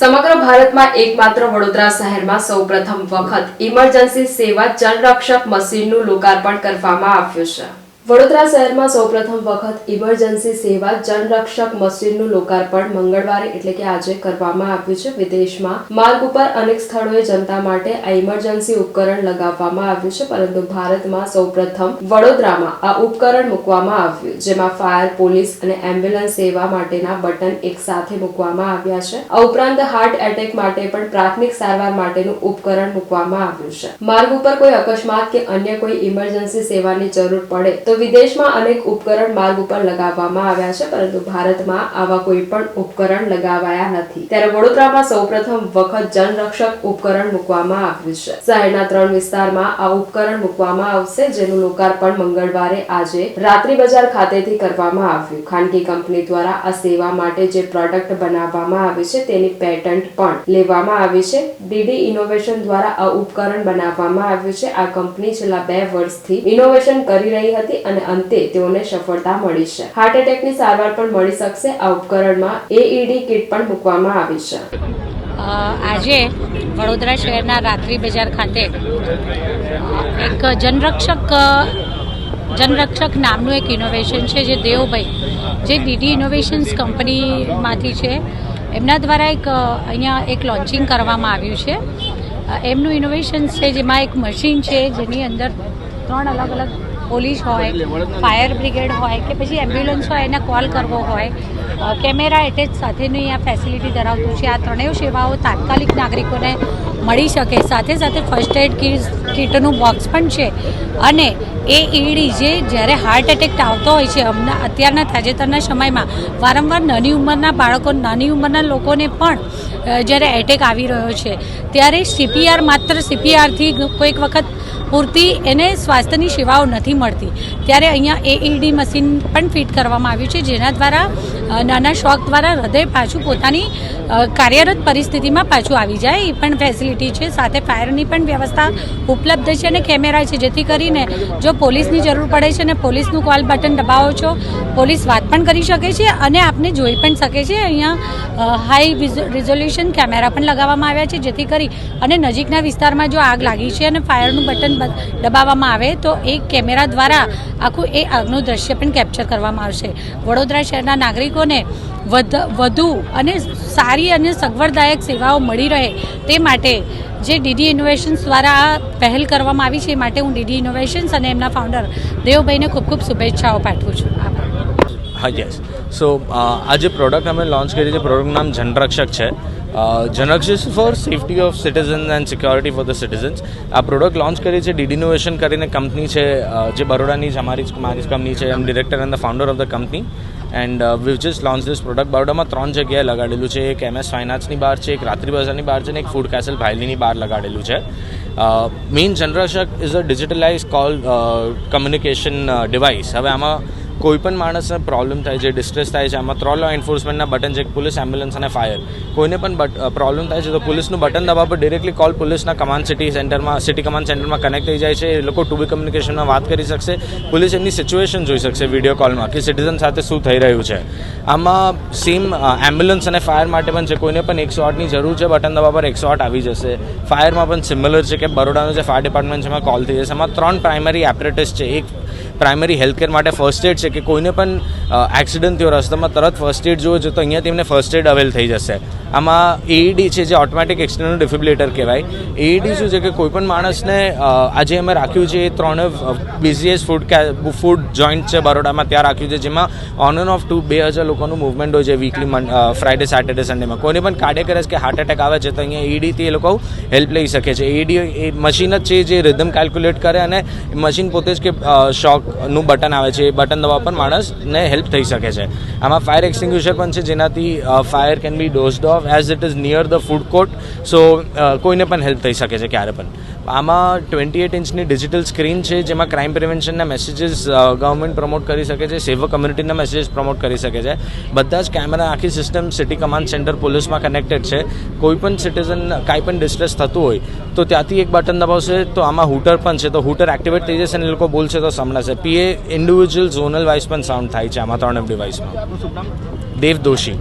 સમગ્ર ભારતમાં એકમાત્ર વડોદરા શહેરમાં સૌપ્રથમ વખત ઇમરજન્સી સેવા જનરક્ષક મશીનનું લોકાર્પણ કરવામાં આવ્યું છે. વડોદરા શહેરમાં સૌપ્રથમ વખત ઇમરજન્સી સેવા જનરક્ષક મશીનનું લોકાર્પણ મંગળવારે એટલે કે આજે કરવામાં આવ્યું છે. વિદેશમાં માર્ગ ઉપર અનેક સ્થળોએ જનતા માટે આ ઇમરજન્સી ઉપકરણ લગાવવામાં આવ્યું છે, પરંતુ ભારતમાં સૌપ્રથમ વડોદરામાં આ ઉપકરણ મૂકવામાં આવ્યું. જેમાં ફાયર, પોલીસ અને એમ્બ્યુલન્સ સેવા માટેના બટન એક સાથે મૂકવામાં આવ્યા છે. આ ઉપરાંત હાર્ટ એટેક માટે પણ પ્રાથમિક સારવાર માટેનું ઉપકરણ મૂકવામાં આવ્યું છે. માર્ગ ઉપર કોઈ અકસ્માત કે અન્ય કોઈ ઇમરજન્સી સેવાની જરૂર પડે તો વિદેશમાં અનેક ઉપકરણ માર્ગ ઉપર લગાવવામાં આવ્યા છે, પરંતુ ભારતમાં આવા કોઈ પણ ઉપકરણ લગાવાયા નથી. ત્યારે વડોદરામાં સૌપ્રથમ વખત જનરક્ષક ઉપકરણ મૂકવામાં આવ્યું છે. શહેરના ત્રણ વિસ્તારમાં આ ઉપકરણ મૂકવામાં આવશે, જેનું લોકાર્પણ મંગળવારે આજે રાત્રિ બજાર ખાતેથી કરવામાં આવ્યું. ખાનગી કંપની દ્વારા આ સેવા માટે જે પ્રોડક્ટ બનાવવામાં આવી છે, તેની પેટન્ટ પણ લેવામાં આવી છે. ડીડી ઇનોવેશન દ્વારા આ ઉપકરણ બનાવવામાં આવ્યું છે. આ કંપની છેલ્લા બે વર્ષથી ઇનોવેશન કરી રહી હતી અને અંતે તેઓને સફળતા મળી છે. હાર્ટ એટેકની સારવાર પણ મળી શકશે. આ ઉપકરણમાં એઈડી કિટ પણ મૂકવામાં આવી છે. આજે વડોદરા શહેરના રાત્રિ બજાર ખાતે એક જનરક્ષક જનરક્ષક નામનું એક ઇનોવેશન છે જે દેવભાઈ, જે ડીડી ઇનોવેશન્સ કંપનીમાંથી છે. એમના દ્વારા એક અહીંયા એક લોન્ચિંગ કરવામાં આવ્યું છે. એમનું ઇનોવેશન છે જેમાં એક મશીન છે જેની અંદર ત્રણ અલગ અલગ પોલીસ હોય ફાયર બ્રિગેડ હોય કે પછી એમ્બ્યુલન્સ હોય એને કોલ કરવો હોય કેમેરા એટેચ સાથેની આ ફેસિલિટી ધરાવતું છે. આ ત્રણેય સેવાઓ તાત્કાલિક નાગરિકોને મળી શકે. સાથે સાથે ફર્સ્ટ એડ કીટનું બોક્સ પણ છે. અને એ ઈડી જે જ્યારે હાર્ટ એટેક આવતો હોય છે હમણાં અત્યારના તાજેતરના સમયમાં વારંવાર નાની ઉંમરના બાળકો નાની ઉંમરના લોકોને પણ જ્યારે એટેક આવી રહ્યો છે ત્યારે સીપીઆર માત્ર સીપીઆરથી કોઈક વખત પૂરતી એને સ્વાસ્થ્યની સેવાઓ નથી મળતી. ત્યારે અહીંયા એઈડી મશીન પણ ફિટ કરવામાં આવ્યું છે, જેના દ્વારા નાના શોખ દ્વારા હૃદય પાછું પોતાની કાર્યરત પરિસ્થિતિમાં પાછું આવી જાય. એ પણ ફેસિલિટી છે. સાથે ફાયરની પણ વ્યવસ્થા ઉપલબ્ધ છે અને કેમેરા છે. જેથી કરીને જો પોલીસની જરૂર પડે છે અને પોલીસનું કોલ બટન દબાવો છો, પોલીસ વાત પણ કરી શકે છે અને આપને જોઈ પણ શકે છે. અહીંયા હાઈ રિઝોલ્યુશન કેમેરા પણ લગાવવામાં આવ્યા છે. જેથી કરી અને નજીકના વિસ્તારમાં જો આગ લાગી છે અને ફાયરનું બટન દબાવવામાં આવે તો એ કેમેરા દ્વારા આખું એ આગનું દ્રશ્ય પણ કેપ્ચર કરવામાં આવશે. વડોદરા શહેરના નાગરિકોને વધ અને સારી અને સગવડદાયક સેવાઓ મળી રહે તે માટે જે ડીડી ઇનોવેશન્સ દ્વારા પહેલ કરવામાં આવી છે, એ માટે હું ડીડી ઇનોવેશન્સ અને એમના ફાઉન્ડર દેવભાઈને ખૂબ ખૂબ શુભેચ્છાઓ પાઠવું છું. હા યસ સો આ જે પ્રોડક્ટ અમે લોન્ચ કરી છે પ્રોડક્ટનું નામ જનરક્ષક છે. Janrakshak for safety of citizens and security for the citizens આ પ્રોડક્ટ લોન્ચ કરી છે ડીડી ઇનોવેશન કરીને કંપની છે જે બરોડાની જ અમારી મારી કંપની છે. Am director and the founder of the company and we just launch this product બરોડામાં ત્રણ જગ્યાએ લગાડેલું છે. એક એમએસ ફાઇનાન્સની બહાર છે, એક રાત્રિ બજારની બહાર છે અને એક ફૂડ કેસલ ભાયલીની બહાર લગાડેલું છે. Main Janrakshak is a digitalise call communication device હવે આમાં કોઈ પણ માણસને પ્રોબ્લેમ થાય છે ડિસ્ટ્રેસ થાય છે, આમાં ત્રણ લો એન્ફોર્સમેન્ટના બટન છે પોલીસ એમ્બ્યુલન્સ અને ફાયર કોઈને પણ પ્રોબ્લેમ થાય છે, તો પોલીસનું બટન દબાવ પર ડિરેક્ટલી કોલ પોલીસના કમાન્ડ સિટી સેન્ટરમાં સિટી કમાન્ડ સેન્ટરમાં કનેક્ટ થઈ જાય છે. એ લોકો ટુ બી કમ્યુનિકેશનમાં વાત કરી શકશે. પોલીસ એમની સિચ્યુએશન જોઈ શકશે વીડિયો કોલમાં કે સિટીઝન સાથે શું થઈ રહ્યું છે. આમાં સેમ એમ્બ્યુલન્સ અને ફાયર માટે પણ છે, કોઈને પણ એકસો આઠની જરૂર છે બટન દબાવ પર એકસો આઠ આવી જશે. ફાયરમાં પણ સિમિલર છે કે બરોડાનું જે ફાયર ડિપાર્ટમેન્ટ છે, એમાં કોલ થઈ જશે. આમાં ત્રણ પ્રાઇમરી એપરેટસ છે. એક પ્રાઇમરી હેલ્થકેર માટે ફર્સ્ટ એડ છે કે કોઈને પણ એક્સિડન્ટ થયો, રસ્તામાં તરત ફર્સ્ટ એડ જોવે છે તો અહીંયા તેમને ફર્સ્ટ એડ અવેલ થઈ જશે. આમાં એઈડી છે જે ઓટોમેટિક એક્સટર્નલ ડિફિબ્રિલેટર કહેવાય. એઈડી શું છે કે કોઈપણ માણસને આજે અમે રાખ્યું છે એ ત્રણે બિઝીએસ્ટ ફૂડ ફૂડ જોઈન્ટ છે બરોડામાં ત્યાં રાખ્યું છે, જેમાં ઓન એન્ડ ઓફ ટુ બે હજાર લોકોનું મુવમેન્ટ હોય છે વીકલી ફ્રાઇડે સેટરડે સન્ડેમાં કોઈને પણ કાર્ડિયક છે કે હાર્ટ એટેક આવે છે તો અહીંયા એઈડીથી એ લોકો હેલ્પ લઈ શકે છે. એઈડી એ મશીન જ છે જે રિધમ કેલ્ક્યુલેટ કરે અને મશીન પોતે જ કે શોકનું બટન આવે છે, એ બટન દબાવવા પર માણસને હેલ્પ થઈ શકે છે. આમાં ફાયર એક્સટિંગ્યુશર પણ છે, જેનાથી fire can be doused off as it is near the food court so કોઈને પણ હેલ્પ થઈ શકે છે ક્યારે પણ. આમાં ટ્વેન્ટી એટ ઇંચની ડિજિટલ સ્ક્રીન છે જેમાં ક્રાઇમ પ્રિવેન્શનના મેસેજીસ ગવર્મેન્ટ પ્રમોટ કરી શકે છે સેવક કમ્યુનિટીના મેસેજીસ પ્રમોટ કરી શકે છે. બધા જ કેમેરા આખી સિસ્ટમ સિટી કમાન્ડ સેન્ટર પોલીસમાં કનેક્ટેડ છે. કોઈપણ સિટીઝન કાંઈ પણ ડિસ્ટ્રેસ થતું હોય તો ત્યાંથી એક બટન દબાવશે તો આમાં હૂટર પણ છે. તો હૂટર એક્ટિવેટ થઈ જશે અને એ લોકો બોલશે તો સંભળાશે પીએ ઇન્ડિવિજ્યુઅલ ઝોનલ વાઇઝ પણ સાઉન્ડ થાય છે આમાં ત્રણ ડિવાઇસમાં દેવ દોશી.